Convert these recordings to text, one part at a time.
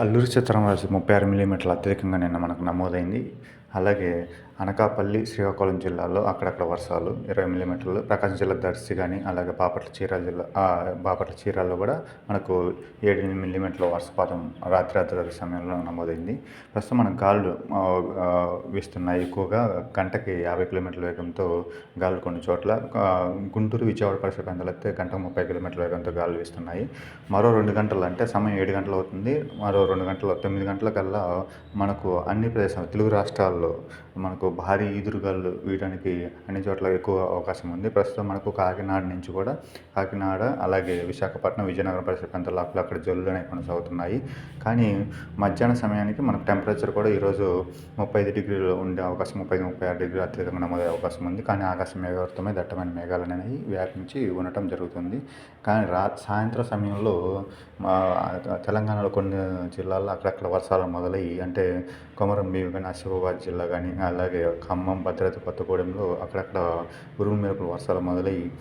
అల్లూరి సీతారామరాజు ముప్పై ఆరు మిల్లీమీటర్లు అత్యధికంగా నిన్న మనకు నమోదైంది. అలాగే అనకాపల్లి శ్రీకాకుళం జిల్లాలో అక్కడక్కడ వర్షాలు ఇరవై మిల్లీమీటర్లు ప్రకాశం జిల్లా దర్శి కానీ అలాగే బాపట్ల చీరాల జిల్లా బాపట్ల చీరాల్లో కూడా మనకు ఏడు ఎనిమిది మిల్లీమీటర్ల వర్షపాతం రాత్రి రాత్రి సమయంలో నమోదైంది. ప్రస్తుతం మనం గాలులు వీస్తున్నాయి ఎక్కువగా గంటకి యాభై కిలోమీటర్ల వేగంతో గాలులు కొన్ని చోట్ల గుంటూరు విజయవాడ పరిసర ప్రాంతాలైతే అయితే గంటకు ముప్పై కిలోమీటర్ల వేగంతో గాలులు వీస్తున్నాయి. మరో రెండు గంటలు అంటే సమయం ఏడు గంటలు అవుతుంది. మరో రెండు గంటలు తొమ్మిది గంటల కల్లా మనకు అన్ని ప్రదేశాలు తెలుగు రాష్ట్రాల్లో మనకు భారీ ఈదురుగాలు వీయడానికి అన్ని చోట్ల ఎక్కువ అవకాశం ఉంది. ప్రస్తుతం మనకు కాకినాడ నుంచి కూడా కాకినాడ అలాగే విశాఖపట్నం విజయనగరం పరిసర ప్రాంతాల్లో అక్కడ అక్కడ జల్లులు అనేవి కొనసాగుతున్నాయి. కానీ మధ్యాహ్న సమయానికి మనకు టెంపరేచర్ కూడా ఈరోజు ముప్పై ఐదు డిగ్రీలు ఉండే అవకాశం ముప్పై ఐదు ముప్పై ఆరు డిగ్రీలు అత్యధికంగా నమోదయ్యే అవకాశం ఉంది. కానీ ఆకాశం మేఘావృతమై దట్టమైన మేఘాలు అనేవి వ్యాపించి ఉండటం జరుగుతుంది. కానీ రా సాయంత్రం సమయంలో మా తెలంగాణలో కొన్ని జిల్లాల్లో అక్కడక్కడ వర్షాలు మొదలయ్యి అంటే కొమరం భీమ కానీ ఆసిఫాబాద్ జిల్లా కానీ అలాగే ఖమ్మం భద్రాద్రి కొత్తగూడెంలో అక్కడక్కడ ఉరుము మెరుపులు వర్షాలు మొదలయ్యి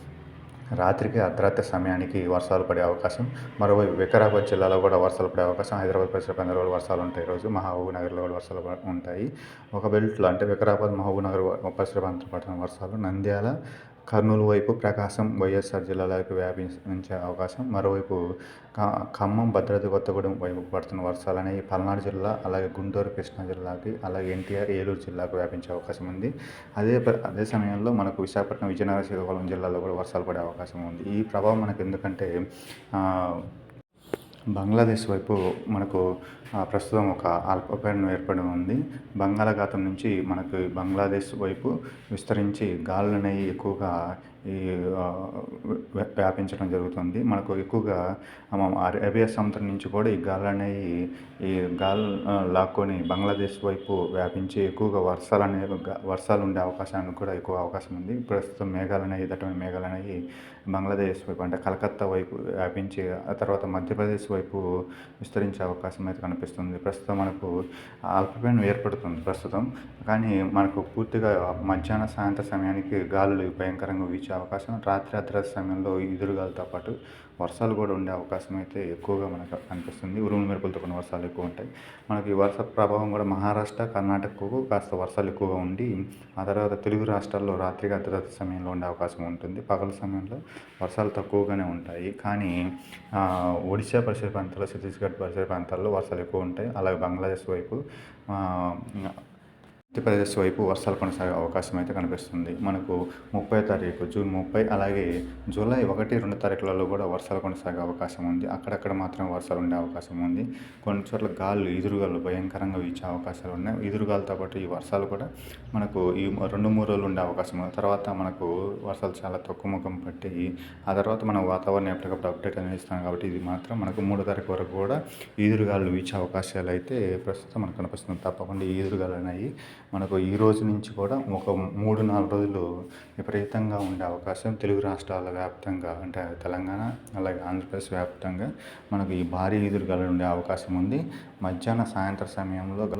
రాత్రికి అర్ధరాత్రి సమయానికి వర్షాలు పడే అవకాశం. మరోవైపు వికారాబాద్ జిల్లాలో కూడా వర్షాలు పడే అవకాశం. హైదరాబాద్ పరిసర ప్రాంతాల్లో కూడా వర్షాలు ఉంటాయి. ఈరోజు మహబూబ్ నగర్లో కూడా వర్షాలు ఉంటాయి. ఒక బెల్ట్లో అంటే వికారాబాద్ మహబూబ్ నగర్ పరిసర ప్రాంతాలు వర్షాలు నంద్యాల కర్నూలు వైపు ప్రకాశం వైఎస్ఆర్ జిల్లాలకు వ్యాపించే అవకాశం మరోవైపు ఖమ్మం భద్రాద్రి కొత్తగూడెం వైపు పడుతున్న వర్షాలు అనేవి పల్నాడు జిల్లా అలాగే గుంటూరు కృష్ణా జిల్లాకి అలాగే ఎన్టీఆర్ ఏలూరు జిల్లాకు వ్యాపించే అవకాశం ఉంది. అదే అదే సమయంలో మనకు విశాఖపట్నం విజయనగరం శ్రీకాకుళం జిల్లాలో కూడా వర్షాలు పడే అవకాశం ఉంది. ఈ ప్రభావం మనకు ఎందుకంటే బంగ్లాదేశ్ వైపు మనకు ప్రస్తుతం ఒక అల్పపీడనం ఏర్పడి ఉంది. బంగాళాఖాతం నుంచి మనకు బంగ్లాదేశ్ వైపు విస్తరించి గాలులు అనేవి ఎక్కువగా ఈ వ్యాపించడం జరుగుతుంది. మనకు ఎక్కువగా అరేబియా సముద్రం నుంచి కూడా ఈ గాలి అనేవి ఈ గాలి లాక్కొని బంగ్లాదేశ్ వైపు వ్యాపించి ఎక్కువగా వర్షాలు అనేవి వర్షాలు ఉండే అవకాశానికి కూడా ఎక్కువ అవకాశం ఉంది. ప్రస్తుతం మేఘాలు అనేవి దట్టమైన మేఘాలు అనేవి బంగ్లాదేశ్ వైపు అంటే కలకత్తా వైపు వ్యాపించి ఆ తర్వాత మధ్యప్రదేశ్ వైపు విస్తరించే అవకాశం అయితే కనిపిస్తుంది. ప్రస్తుతం మనకు అల్పపీడనం ఏర్పడుతుంది ప్రస్తుతం. కానీ మనకు పూర్తిగా మధ్యాహ్న సాయంత్ర సమయానికి గాలులు భయంకరంగా వీచే అవకాశం రాత్రి అర్ధరాత్రి సమయంలో ఎదురుగాలతో పాటు వర్షాలు కూడా ఉండే అవకాశం అయితే ఎక్కువగా మనకు కనిపిస్తుంది ఉరుములు మెరుపులతో కొన్ని వర్షాలు ఎక్కువ ఉంటాయి. మనకి వర్ష ప్రభావం కూడా మహారాష్ట్ర కర్ణాటకకు కాస్త వర్షాలు ఎక్కువగా ఉండి ఆ తర్వాత తెలుగు రాష్ట్రాల్లో రాత్రి అర్ధరాత్రి సమయంలో ఉండే అవకాశం ఉంటుంది. పగల సమయంలో వర్షాలు తక్కువగానే ఉంటాయి. కానీ ఒడిశా పరిసర ప్రాంతాల్లో ఛత్తీస్గఢ్ పరిసర ప్రాంతాల్లో వర్షాలు ఎక్కువ ఉంటాయి. అలాగే బంగ్లాదేశ్ వైపు మధ్యప్రదేశ్ వైపు వర్షాలు కొనసాగే అవకాశం అయితే కనిపిస్తుంది. మనకు ముప్పై తారీఖు జూన్ ముప్పై అలాగే జూలై ఒకటి రెండు తారీఖులలో కూడా వర్షాలు కొనసాగే అవకాశం ఉంది. అక్కడక్కడ మాత్రం వర్షాలు ఉండే అవకాశం ఉంది. కొన్ని చోట్ల గాలు ఎదురుగాలు భయంకరంగా వీచే అవకాశాలు ఉన్నాయి. ఎదురుగాలతో పాటు ఈ వర్షాలు కూడా మనకు ఈ రెండు మూడు రోజులు ఉండే అవకాశం ఉంది. తర్వాత మనకు వర్షాలు చాలా తక్కువ ముఖం పట్టి ఆ తర్వాత మనం వాతావరణం ఎప్పటికప్పుడు అప్డేట్ అనేది ఇస్తాం కాబట్టి ఇది మాత్రం మనకు మూడో తారీఖు వరకు కూడా ఈదురుగాలు వీచే అవకాశాలు అయితే ప్రస్తుతం మనకు కనిపిస్తుంది. తప్పకుండా ఈ అనేవి మనకు ఈ రోజు నుంచి కూడా ఒక మూడు నాలుగు రోజులు విపరీతంగా ఉండే అవకాశం. తెలుగు రాష్ట్రాల వ్యాప్తంగా అంటే తెలంగాణ అలాగే ఆంధ్రప్రదేశ్ వ్యాప్తంగా మనకు ఈ భారీ ఈదురుగాలు ఉండే అవకాశం ఉంది. మధ్యాహ్న సాయంత్రం సమయంలో